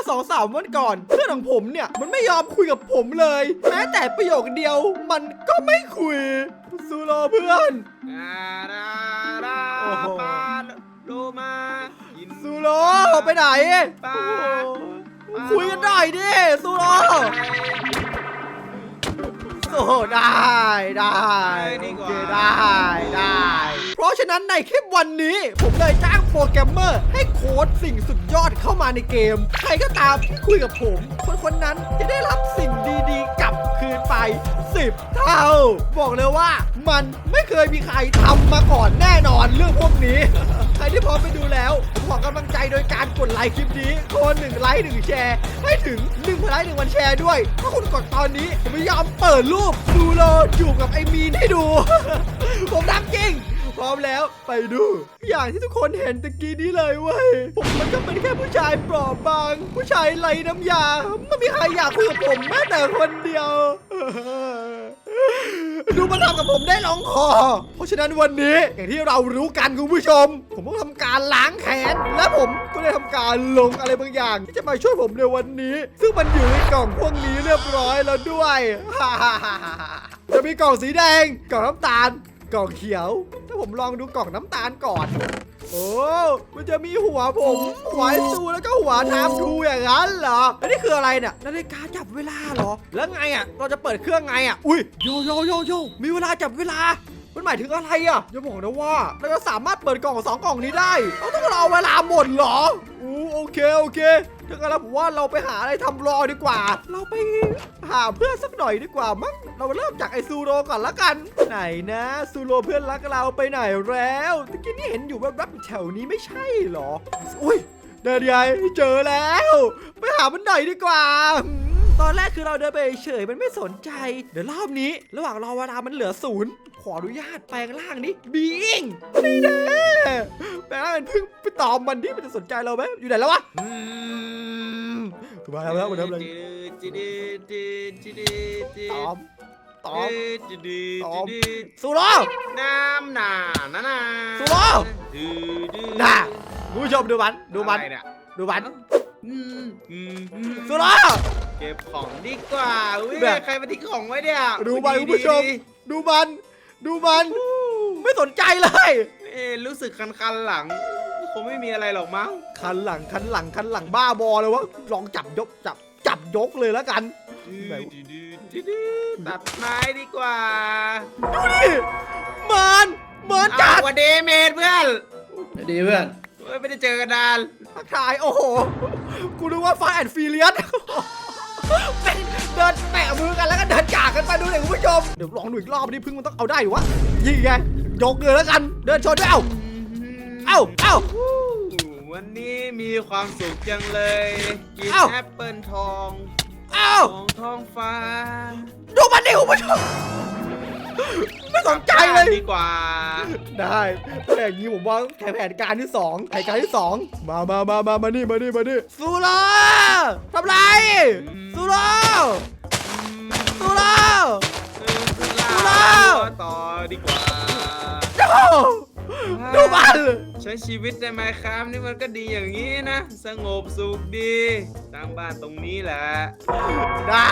อสองสามวันก่อนเพื่อนของผมเนี่ยมันไม่ยอมคุยกับผมเลยแม้แต่ประโยคเดียวมันก็ไม่คุยซูโรเพื่อนดาดาดาโอ้โหปาโลมากินซูโรไปไหนปาโอ้โหคุยกันหน่อยดิซูโรโอ้โหได้ได้โอเคได้ได้เพ ราะฉะนั้นในคลิปวันนี้ ผมเลยจ้างโปรแกรมเมอร์ให้โค้ดสิ่งสุดยอดเข้ามาในเกม ใครก็ตามที่คุยกับผม คนคนนั้นจะได้รับสิ่งดีๆ กลับคืนไป 10 เท่า บอกเลยว่ามันไม่เคยมีใครทำมาก่อนแน่นอนเรื่องพวกนี้ ใครที่พร้อมไปดูแล้วผมขอกำลังใจโดยการกดไลค์คลิปนี้โคนหนึ่งไลค์หนึ่งแชร์ ให้ถึง1นึ่งไลค์หนึ่งวันแชร์ด้วย ถ้าคุณกดตอนนี้ ผมไม่ยอมเปิดรูปดูโลอยู่กับไอ้มีนให้ดู ผมทำจริง ร้อมแล้วไปดู อย่างที่ทุกคนเห็นตะกี้นี้เลยเว้ยผมมันก็เป็นแค่ผู้ชายเปราะบาง ผู้ชายไร้น้ำยา ไม่มีใครอยากคุยกับผมแม้แต่คนเดียว ดูมันทำกับผมได้ลองคอ เพราะฉะนั้นวันนี้อย่างที่เรารู้กันคุณผู้ชม ผมต้องทำการล้างแค้นและผมก็ได้ทำการลงอะไรบางอย่าง ที่จะมาช่วยผมในวันนี้ ซึ่งมันอยู่ในกล่องพวกนี้เรียบร้อยแล้วด้วย จะมีกล่องสีแดง กล่องน้ำตาล กล่องเขียว ถ้าผมลองดูกล่องน้ำตาลก่อน โอ้ มันจะมีหัวผม หัวสูแล้วก็หัวน้ำทูอย่างนั้นเหรออันนี้คืออะไรเนี่ย นาฬิกาจับเวลาเหรอ แล้วไงอะ เราจะเปิดเครื่องไงอะ อุ้ยโยโยโยโยมีเวลาจับเวลา มันหมายถึงอะไรอะอย่าบอกนะว่าเราจะสามารถเปิดกล่องสองกล่องนี้ได้เราต้องรอเวลาหมดเหรออู้โอเคโอเคถ้างั้นแล้วผมว่าเราไปหาอะไรทำรอดีกว่า เราไปหาเพื่อนสักหน่อยดีกว่ามั้งเราเริ่มจากไอซูโรก่อนละกัน ไหนนะซูโรเพื่อนรักเราไปไหนแล้วตะกี้นี่เห็นอยู่แวบๆแถวนี้ไม่ใช่เหรออุ้ยเดินยัยเจอแล้ว ไปหามันหน่อยดีกว่า ตอนแรกคือเราเดินไปเฉยๆมันไม่สนใจ เดี๋ยวรอบนี้ ระหว่างรอเวลามันเหลือศูนย์ขออนุญาตแปลงร่างนี้บีอิงนี่แน่แปลงร่างเป็นพึ่งไปตอมมันที่มันจะสนใจเราไหมอยู่ไหนแล้ววะอืมมาแล้วมาแล้วมาแล้วตอมตอมตอมสูโรน้ำหนานานาสู้รอบดื้อดื้อน่ะคุณผู้ชมดูมันดูมันอะไรเนี่ยดูมันอืมอืมอืมสูโร เก็บของดีกว่าอุ้ยแบบ ใครมาทิ้งของไว้เนี่ยดูมันคุณผู้ชม ดีดูมัน ดูมัน ไม่สนใจเลย ๆเอ๊ะรู้สึกคันๆหลัง คงไม่มีอะไรหรอกมั้งคันหลังคันหลังคันหลังบ้าบอเลยวะลองจับยกจับจับยกเลยแล้วกัน ไหนวะ ตัดไม้ดีกว่าดูดิมันมันจัอ้าวดวันเดเมดเพื่อนดีเพื่อน เฮ้ยไม่ได้เจอกันนานทักทายโอ้โหกูนึกว่าฟ้าแอนฟิเลียส เป็นเดินแปะมือกันแล้วก็เดินจากกันไปดูเลยคุณผู้ชม เดี๋ยวลองดูอีกรอบนี้พึ่งมันต้องเอาได้อยู่วะยิงไงยกเลยแล้วกัน เดินชนด้วยเอ้าเอ้าเอ้า วันนี้มีความสุขจังเลย กินเอ้า แอปเปิลทองเอ้า ของท้องฟ้า ดูมันดิคุณผู้ชม ไม่สนใจเลย ดีกว่า ได้แต่อย่างนี้ผมว่าแผนแผนการที่สองแผนการที่สองมามามามามานี่มานี่มานี่สูโรทำไรสูโรสูโรเออขึ้นล่าดูแล้วต่อดีกว่า ดูดูมันใช้ชีวิตในไมค์ครับนี่มันก็ดีอย่างนี้นะ สงบสุขดีตั้งบ้านตรงนี้แหละ ได้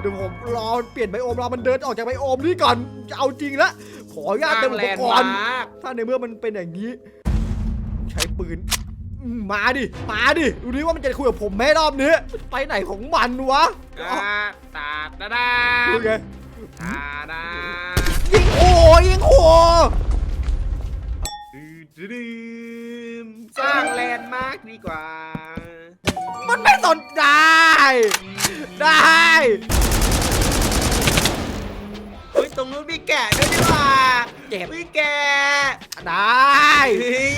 เดี๋ยวผมรอเปลี่ยนไบโอมรอมันเดินออกจากไบโอมนี่ก่อนจะเอาจริงแล้วขออนุญาตเต็มอุปกรณ์มาร์คถ้าในเมื่อมันเป็นอย่างนี้ ใช้ปืนอืมมาดิ มาดิ ดูดิว่ามันจะคุยกับผมไหมรอบนี้ ไปไหนของมันวะอ่าตาดาดาดูไงตาดายิงโอ้ยิงโอ้ ดื้อดื้อสร้างแลนด์มาร์คดีกว่า มันไม่สนได้ ได้ เฮ้ย ตรงนู้นมีแกะด้วยดีกว่าเจ็บ มีแกะได้ เฮ้ย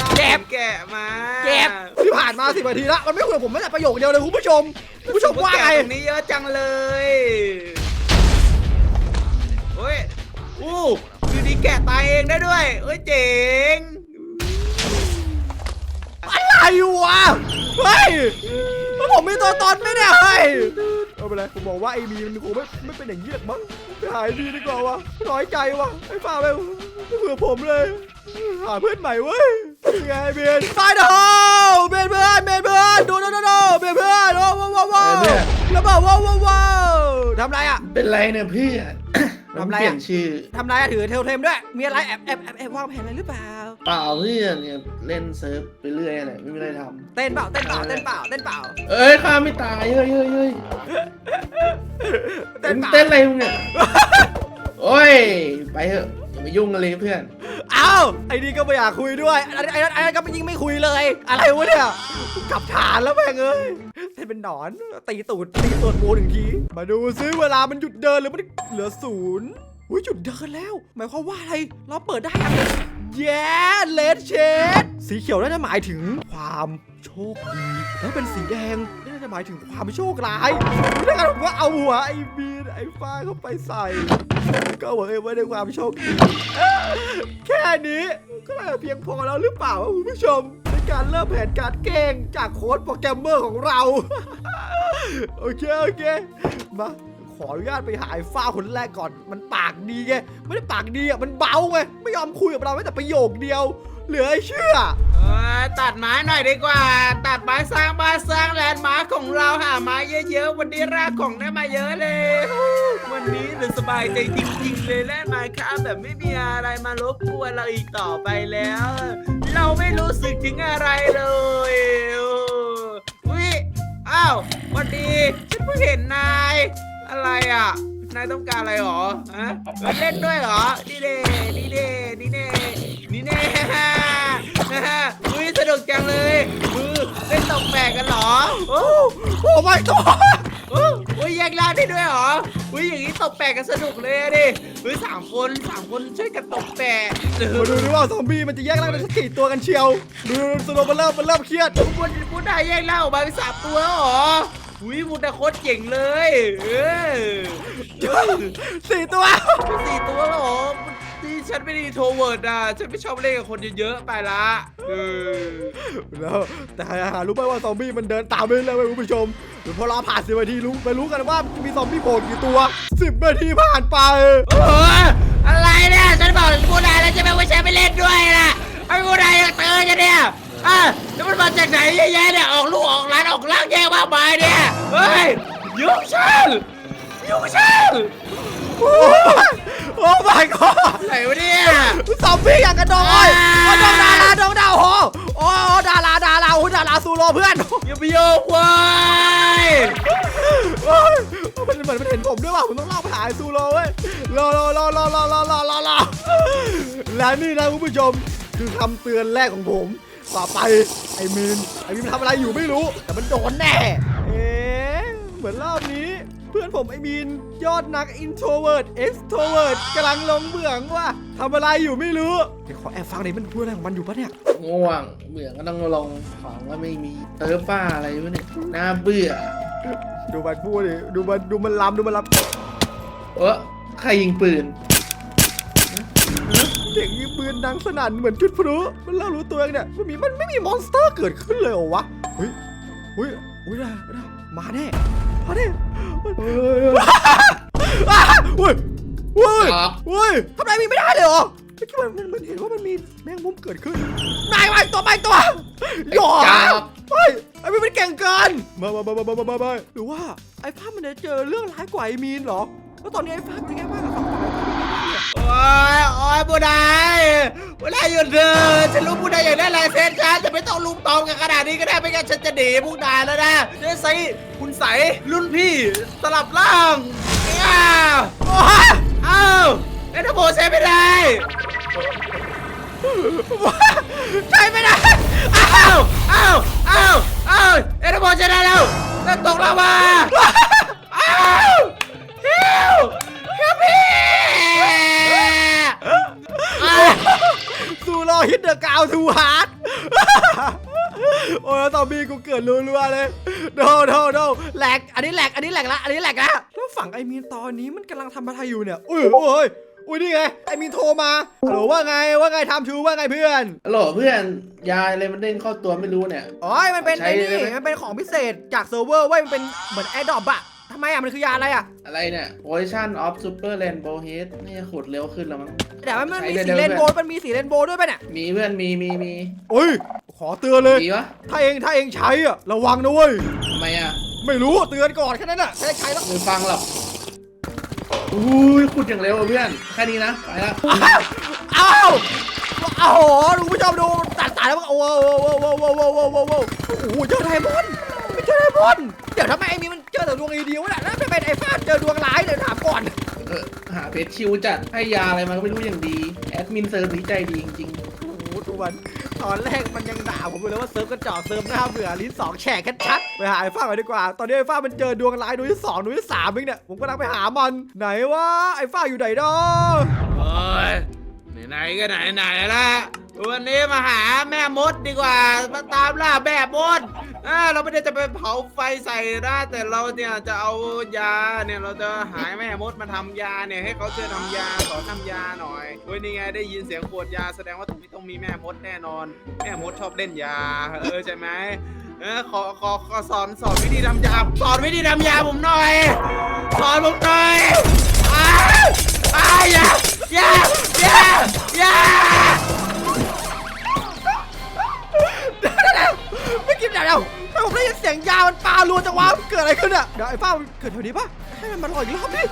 ราเจ็บห็นแกะมาเจ็บที่ผ่านมาสิบนาทีแล้วมันไม่คุยกับผมแม้แต่ประโยคเดียวเลยคุณผู้ชมคุณผู้ชมว่าไงแกะตรงนี้เยอะจังเลย เฮ้ย อู้อยู่ดี แกะตายเองได้ด้วยเฮ้ยเจ๋ง อะไรวะ เฮ้ยแล้วผมมีตัวตนไหมเนี่ยเฮ้ยเอาไปเลยผมบอกว่าไอ้มีมันคงไม่ไม่เป็นอย่างนี้หรอกมั้งไปหายดีดีกว่าวะน้อยใจวะไอ้ฝ่าไปไม่เผื่อผมเลย หาเพื่อนใหม่เว้ยยังไงเบนตายเด้อเบนเพื่อนเบนเพื่อนดูดูดูดูเบนเพื่พื่อนระเบิดว้าวว้าวว้าวทำไรอะเป็นไรเนี่ยเพื่อน ทำไรอะเปลี่ยนชื่อทำไรอะถือเทลเทมด้วย มีอะไรแอบแอบแอบแอบวางแผนอะไรหรือเปล่า เปล่าเพื่อนเนี่ยเล่นเซิร์ฟไปเรื่อยอะไรไม่มีอะไรทเต้นเปล่า เต้นเปล่า เต้นเปล่า เต้นเปล่าำเอ้ยข้าไม่ตายเฮ้ยเฮ้ยเฮ้ยเต้นมึงเปล่าเต้นอะไรมึงเนี่ยโอ้ยไปเถอะ อย่ามายุ่งกันเลยเพื่อน เอ้าไอ้นี่ก็ไม่อยากคุยด้วยไอ้ไอ้ไอ้ไอ้ก็ยิ่งไม่คุยเลย อะไรวะเนี่ยกลับฐานแล้วแม่งเอ้ยเต้นเป็นหนอนตีตูดตีตูดปูหนึ่งทีมาดูซิเวลามันหยุดเดินหรือมันเหลือศูนย์อุ้ยหยุดเดินแล้ว หมายความว่าอะไรเราเปิดได้ยังแย่เลดเชดสีเขียวน่าจะหมายถึงความโชคดีแล้วเป็นสีแดง จะหมายถึงความโชคร้ายถ้างั้นผมก็เอาหัวไอ้บีนไอ้ฟ้าเข้าไปใส่ ก็หวังไว้ในความโชคดีแค่นี้ก็น่าจะเพียงพอแล้วหรือเปล่าคุณผู้ชมในการเริ่มแผนการเก่งจากโค้ดโปรแกรมเมอร์ของเรา โอเคโอเคมาขออนุญาตไปหาไอ้ฟ้าคนแรกก่อน มันปากดีไง ไม่ได้ปากดีอะ มันเบาไง ไม่ยอมคุยกับเราแม้แต่ประโยคเดียว เหลือเชื่อ เอ้ยตัดไม้หน่อยดีกว่า ตัดไม้สร้างบ้านสร้างแลนด์มาร์คของเราหาไม้เยอะๆ วันนี้รากของได้มาเยอะเลย วันนี้เราสบายใจจริงๆเลยแล่นไม้ค้าแบบไม่มีอะไรมารบกวนเราอีกต่อไปแล้ว เราไม่รู้สึกถึงอะไรเลยอุ้ยอ้าววันดีฉันเพิ่งเห็นนาย อะไรอะ นายต้องการอะไรหรอฮะเล่นด้วยเหรอนี่เด้นี่เดนี่เด้นี่เด ฮ่าฮ่าอุ้ยสนุกจังเลยมือเล่นตกแบกกันเหรอ โอ้โอ้ my god โอ้อุ้ยแยกล่างได้ด้วยเหรอ อุ้ยอย่างนี้ตกแปะกันสนุกเลยอะดิอุ้ยสามคนสามคนช่วยกันตกแปะเอมาดูดิว่าซอมบี้มันจะแยกร่างได้สักกี่ตัวกันเชียว ดูสโลว์มันเริ่มมันเริ่มเครียดพูดพูดได้แยกล่างออกมาเป็นสามตัวเหรอ อุ้ยมูดาโคตรเจ๋งเลย เออสี่ตัวสี่ตัวเหรอ ฉันไม่ดีโทรเวิร์ดอะ ฉันไม่ชอบเล่นกับคนเยอะๆ ไปละเออแล้วแต่หารู้ไหมว่าซอมบี้มันเดินตามไปเรื่อยๆคุณผู้ชมเดี๋ยวพอเราผ่านสิบนาทีรู้ไปรู้กันว่ามีซอมบี้โผล่กี่ตัวสิบนาทีผ่านไปโอ้โหอะไรเนี่ย ฉันบอกพูดได้แล้วจะไม่ว่าฉันไม่เล่นด้วยนะไอ้พูดได้ยังเตือนกันเนี่ยอะแล้วมันมาจากไหนเยอะแยะเนี่ย ออกลูกออกร้านออกร่างแยกมากมายเนี่ย เฮ้ยยุ่งฉันยุ่งฉันโอ้ย โอ้ my god ไหนวะเนี่ยซอมบี้อย่างกระโดดโอ้ยอ่าโอ้ยดองดาราดองดาวโหโอ้โอ้ดาราดาราโอ้ยดาราซูโรเพื่อนอย่าไปโยกเว้ยโอ้ยมันเหมือนมันเห็นผมด้วยว่ะผมต้องเล่าไปหาไอ้ซูโรเว้ยรอรอรอรอรอรอรอรอรอและนี่นะคุณผู้ชมคือคำเตือนแรกของผม ต่อไปไอ้มีนไอ้มีนทำอะไรอยู่ไม่รู้ แต่มันโดนแน่ เอ๊ะเหมือนรอบนี้ เพื่อนผมไอ้มีนยอดนัก introvert extrovert กำลังลงเบื้องว่าทำอะไรอยู่ไม่รู้ เดี๋ยวขอแอบฟังหน่อยมันพูดอะไรของมันอยู่ปะเนี่ย ง่วง เบื่อก็ต้องลงของก็ไม่มีเติร์ฟ้าอะไรวะเนี่ยน่าเบื่อ ดูมันพูดดิดูมันดูมันลำดูมันลำเออใครยิงปืนเสียงยิงปืนดังสนั่นเหมือนจุดพลุมันเริ่มรู้ตัวเองเนี่ยมันมีมันไม่มีมอนสเตอร์เกิดขึ้นเลยเหรอวะเฮ้ยเฮ้ยเฮ้ยได้ได้มาแน่มาแน่มันอ้าเฮ้ยเฮ้ยออกเฮ้ยทำไมมีไม่ได้เลยเหรอเมื่อกี้มันมันมันเห็นว่ามันมีแมงมุมเกิดขึ้นนายไปตัวไปตัวหยอจับเฮ้ยไอ้มีมันเก่งเกินมามามามามามามาหรือว่าไอ้ฟ้ามันจะเจอเรื่องร้ายกว่าไอ้มีนเหรอแล้วตอนนี้ไอ้ฟ้าเป็นยังไงบ้างกับฝั่งฝ่ายเนี่ย โอ้ยโอ้ยบูไดบูไดหยุดเถอะฉันรู้บูไดอยากได้ลายเซ็นฉันจะไม่ต้องลุมตอมกันขนาดนี้ก็ได้ไม่งั้นฉันจะหนีบูไดแล้วนะเจะใส่คุณใสรุ่นพี่สลับร่างอ้าวโอ้ยอ้าเอ็นโบใช้ไม่ได้ใช่ไม่ได้อ้าวอ้าวอ้าวอ้าวเอ็นโบใช้ได้แล้วแล้วตกลงมาอ้าวฮิวฮิวพี่อ้าว ซู โรฮิตเดอะกาวทูฮาร์ดโอ้ยแล้วตอมบี้กูเกิดรัวๆเลยโดโดโดแหลก อันนี้แหลก อันนี้แหลกละ อันนี้แหลกละ แล้วฝั่งไอมีนตอนนี้มันกำลังทำอะไรอยู่เนี่ย อุ้ยโอ้ยอุ้ยนี่ไง ไอมีนโทรมาฮัลโหลว่าไง ว่าไงทำชูว่าไงเพื่อนฮัลโหลเพื่อนยายอะไรมันเด้งเข้าตัวไม่รู้เนี่ย อ๋อ มันเป็นใช้ไอ้นี่ได้ไหมมันเป็นของพิเศษจากเซิร์ฟเวอร์เว้ย มันเป็นเหมือนแอร์ดรอปอะ ทำไมอะมันคือยาอะไรอะอะไรเนี่ย position of super rainbow head นี่จะขุดเร็วขึ้นแล้วมั้งเดี๋ยวมันมีใช้สีได้เรด้วยนโบว์มันมีสีเรนโบว์ด้วยป่ะเนี่ยมีเพื่อนมีมีมีโอ้ยขอเตือนเลย มีวะถ้าเองถ้าเองใช้อะระวังนะเว้ยทำไมอะไม่รู้เตือนก่อนแค่นั้นน่ะใช้ใครแล้วไม่ฟังหรอกอุ้ยขุดอย่างเร็วอะเพื่อนแค่นี้นะไปละอ้าวอ้าวโอ้โหดูผู้ชมดูตัดสายแล้วมันโอ้โหโอ้โหโอ้โหโอ้โหโอ้โหโอ้โหโอ้โหเจอไดมอนด์ไม่เจอไดมอนด์เดี๋ยวทำไมไอ้มีมันเจ อแต่ดวงดีๆวะน่ะแล้วทำไมไอ้ฟ้าเจอดวงร้ายเดี๋ยวถามก่อน เออหาเพชรชิวจัดให้ยาอะไรมาก็ไม่รู้อย่างดี แอดมินเซิร์ฟนี้ใจดีจริงโอ้โหทุกวันตอนแรกมันยังด่าผมอยู่เลยว่าเซิร์ฟกระจอกเซิร์ฟหน้าเบื่อลิ้นสองแฉกกันชัดไปหาไอ้ฟ้าไปดีกว่า ตอนนี้ไอ้ฟ้ามันเจอดวงร้ายดวงที่สองดวงที่สามเองเนี่ยผมก็ลังไปหามันไหนวะไอ้ฟ้าอยู่ไหนเนาะโอ้ยไหนๆก็ไหนๆละ วันนี้มาหาแม่มดดีกว่า มาตามล่าแม่มดอ่าเราไม่ได้จะไปเผาไฟใส่นะแต่เราเนี่ยจะเอายาเนี่ยเราจะหาแม่มดมาทำยาเนี่ยให้เขาช่วยทำยาสอนทำยาหน่อยเฮ้ยนี่ไงได้ยินเสียงขวดยาแสดงว่าตรงนี้ต้องมีแม่มดแน่นอน แม่มดชอบเล่นยา เออใช่ไหมเออขอขอขอสอนสอนวิธีทำยาสอนวิธีทำยาผมหน่อย สอนผมหน่อยอ้าอ้าอย่าอย่า เกิดอะไรขึ้นอะเดี๋ยวไอ้ฟ้ามันเกิดแถวนี้ปะให้มันมาลอยอีกรอบดิ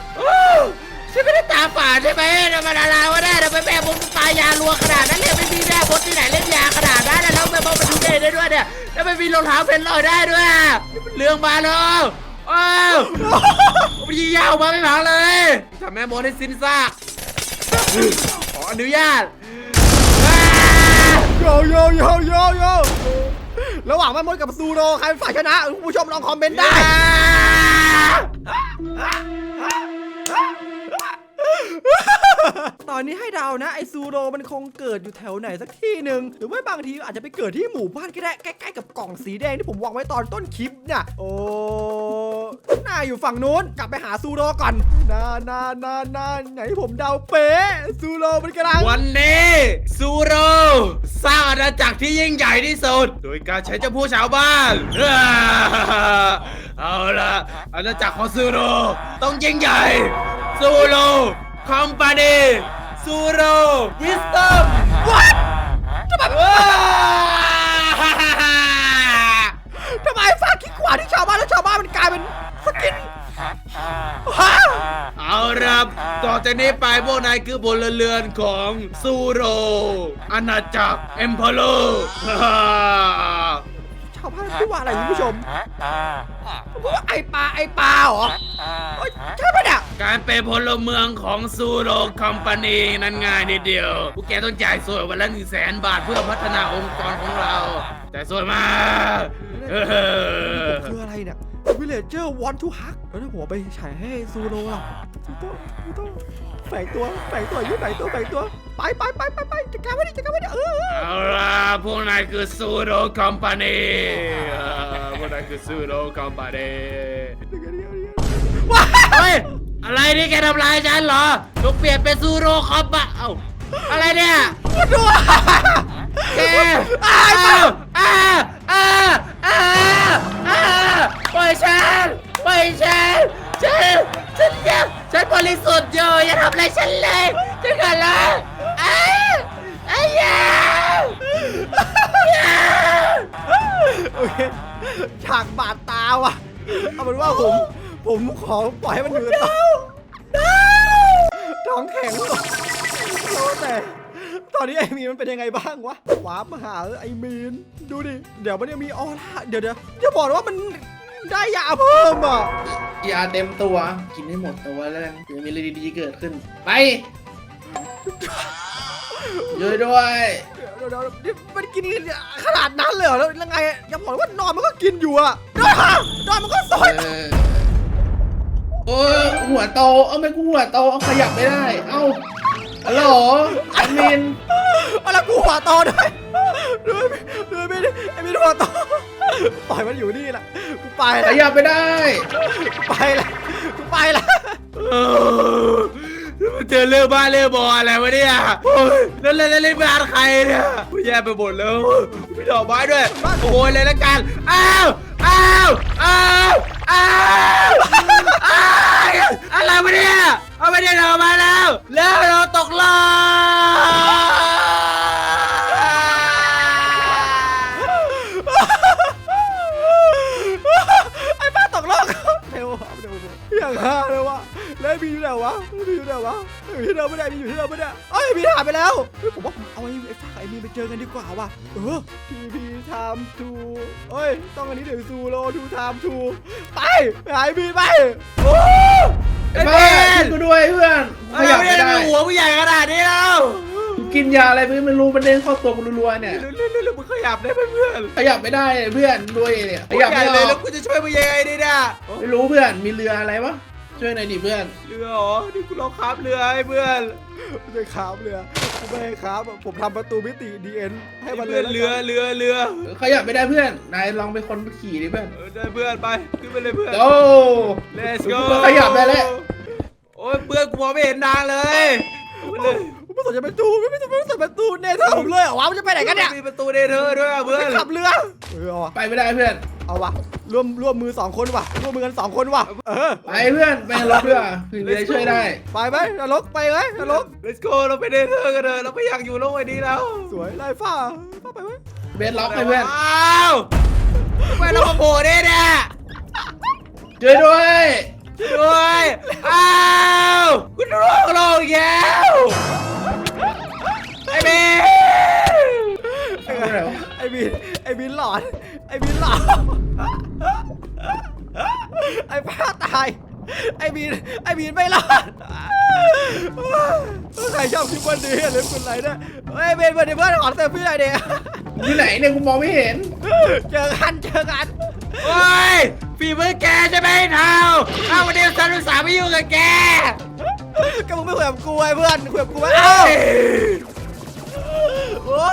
ฉันไม่ได้ตาฝาดใช่ไหมธรรมดาลาวะได้ทำไมแม่ผมตายยารัวขนาดนั้นเลยไม่มีแม่บดที่ไหนเล่นยาขนาดนั้นแล้วแม่บดมันดูเด่ได้ด้วยเนี่ยแล้วไม่มีรองเท้าเพนลอยได้ด้วยนี่มันเรื่องมาเลยอ้าวมันยิงยาวมาไม่พังเลยทำแม่มดให้สิ้นซากขออนุญาตอ้าโยโยโยโยโย ระหว่างแม่มดกับซูโรใครเป็นฝ่ายชนะคุณผู้ชมลองคอมเมนต์ได้ ตอนนี้ให้เดานะ ไอซูโรมันคงเกิดอยู่แถวไหนสักที่หนึ่งหรือว่าบางทีอาจจะไปเกิดที่หมู่บ้านก็ได้ใกล้ๆกับกล่องสีแดงที่ผมวางไว้ตอนต้นคลิปเนี่ยโอ้น่าอยู่ฝั่งนู้นกลับไปหาซูโรก่อนนานานานาไหนผมเดาเป๊ะซูโรมันกำลังวันนี้ซูโรสร้าง อาณาจักรที่ยิ่งใหญ่ที่สุด โดยการใช้เจ้าผู้ชาวบ้านอ่าเอาละอาณาจักรของซูโรต้องยิ่งใหญ่ซูโรคอมพานีซูโรวิสตอม What ทำไมว้าทำไมฟาดขี้ขวาที่ชาวบ้านแล้วชาวบ้านมันกลายเป็นสกิน ฮะเอาละต่อจากนี้ไปพวกนายคือพลเรือนของซูโรอาณาจักรเอ็มพอโลชาวบ้านพูดว่าอะไรคุณผู้ชมพูดว่าไอปลาไอปลาเหรอเอ้ยใช่ปะเนี่ยการเป็นพลเมืองของซูโรคอมพานีนั้นง่ายนิดเดียว พวกแกต้องจ่ายสวยวันละหนึ่งแสนบาทเพื่อพัฒนาองค์กรของเรา แต่สวยมากเออคืออะไรเนี่ย villager want to hug แล้วถ้าผมเอาไปฉายให้ซูโรล่ะซูโร่ซูโร่แฝงตัวแฝงตัวอยุ่ไหนตัวแฝงตัวไปไปไปไปไปจัดการไว้ดิจัดการไว้ดิเออเออเอาล่ะพวกนายคือซูโรคอมพานีพวกนายคือซูโรคอมพานีเดี๋ยวเดี๋ยวเดี๋ยวเดี๋ยวว้าเฮ้ยอะไรนี่แกทำลายฉันเหรอลูกเปลี่ยนเป็นซูโรคอมปะเอ้าอะไรเนี่ยวดูแกอ้าวอ้าวอ้าวอ้าวอ้าว ปล่อยฉันปล่อยฉันฉันฉันยังฉันบริสุทธิ์อยู่อย่าทำอะไรฉันเลยฉันขอร้องอ้าอ้ายาวอ้าวโอเคฉากบาดตาว่ะ เอาเป็นว่าผม ผมขอปล่อยให้มันอยู่ต่อท้องแข็งว่ะโอ้แต่ ตอนนี้ไอมีนมันเป็นยังไงบ้างวะวามาหาไอมีน ดูดิ เดี๋ยวมันยังมีออร่า เดี๋ยวเดี๋ยวอย่าบอกนะว่ามัน ได้ยาเพิ่มอะยาเต็มตัว กินให้หมดตัวแล้วกันเดี๋ยวมีอะไรดีๆเกิดขึ้น ไปเยอะด้วยเดี๋ยวเดี๋ยวเดี๋ยวมันกินขนาดนั้นเลยเหรอแล้วยังไงอย่าบอกว่านอนมันก็กินอยู่อะนอนนอนมันก็ซอยเออโอ้ยหัวโต เอาไม่กูหัวโต เอาขยับไม่ได้ เอ้า ฮัลโหลแอดมินเอาละกูหัวโตด้วยด้วยด้วยไม่ได้ไอ้ไม่ได้หัวโตปล่อยมันอยู่นี่แหละกูไปขแล้วยับไม่ได้ กูไปแล้วกูไปแล้วเออมันเจอเรื่องบ้าเรื่องบออะไรวะเนี่ยโอ้ยแล้วเล่นเล่นบ้านใครเนี่ยกูแย่ไปหมดแล้วมีดอกไม้ด้วยขโมยเลยละกัน อ้าว อ้าว อ้าว อ้าว อ้าว ที่เดิมไม่ได้บีอยู่ที่เดิมไม่ได้เอ้ยบีหายไปแล้วเฮ้ยผมว่าผมเอาไอ้ไอ้ฝากไอ้บีไปเจอกันดีกว่าว่ะเออพีพีไทม์ทูเอ้ยต้องอันนี้เดี๋ยวซูโรทูไทม์ทูไปไปหายบีไปโอ้ไอ้บ้าช่วยกูด้วยเพื่อนขขยัยับบไม่ไม่ได้ได้หัวผู้ใหญ่ขนาดนี้แล้วกูกินยาอะไรไม่รู้มันเด้งเข้าตัวกูรัวๆเนี่ยเร็วๆๆมึงขยับได้เพื่อนขยับไม่ได้เพื่อนด้วยเนี่ยขยับไม่เลยแล้วกูจะช่วยมึงยังไงดีเนี่ยไม่รู้เพื่อนมีเรืออะไรวะ ช่วยหน่อยดิเพื่อน เรือเหรอนี่กูลองขับเรือให้เพื่อนไม่ได้ครับเรือกูไม่ให้ครับผมทำประตูมิติดีเอ็นให้มันเลเรืยอแล้วเรือกันเรือเรือขยับไม่ได้เพื่อน นายลองเป็นคนขี่ดิเพื่อนเออได้เพื่อนไปขึ้นไปเลยเพื่อน โอ้ Let's กู go ก็ขยับได้แล้ว โอ้ยเพื่อนกูมองไม่เห็นทางเลยไปเลยผมไม่สนใจประตูไม่สนใจไม่สนใจประตูเนเธอร์ผมเลยเหรอวะมันจะไปไหนกันเนี่ยมีประตูเดเธอร์ด้วยอะเพื่อน ขับเรือเออเอาวะไปไม่ได้เพื่อน เอาวะร่วมร่วมมือสองคนว่ะร่วมมือกันสองคนว่ะเออไปเพื่อนไปรถเรือคือเรือช่วยได้ไปไหมนรกไปไหมนรก Let's go เราไปเดเธอร์กันเถอะเราไม่อยากอยู่โลกใบนี้แล้วสวยลายฟ้าฟ้าไปไหมเบสล็อกไปเพื่อนว้าวทำไมเรามาโผล่เนี่ยเนี่ยช่วยด้วยช่วยด้วยอ้าวคุณร่วงลงอีกแล้วไอ้เบน ช่วยหน่อยวะ ไอ้ บินไอ้บินหลอน ไอ้บินหลอน ไอ้ป้าตาย ไอ้บิน ไอ้บินไม่รอดใครชอบคลิปวันนี้อย่าลืมกดไลค์ด้วยเฮ้ยเบนเพื่อนเพื่อนขอเซลฟี่หน่อยเด็กอยู่ไหนเนี่ยกูมองไม่เห็น เจอกันเจอกันโอ้ยฝีมือแกใช่ไหมเท้าเอ้าวันนี้ฉันอุตส่าห์ไม่ยุ่งกับแกก็มึงไม่คุยกับกูไอ้เพื่อนคุยกับกูไว้เอ้าโอ้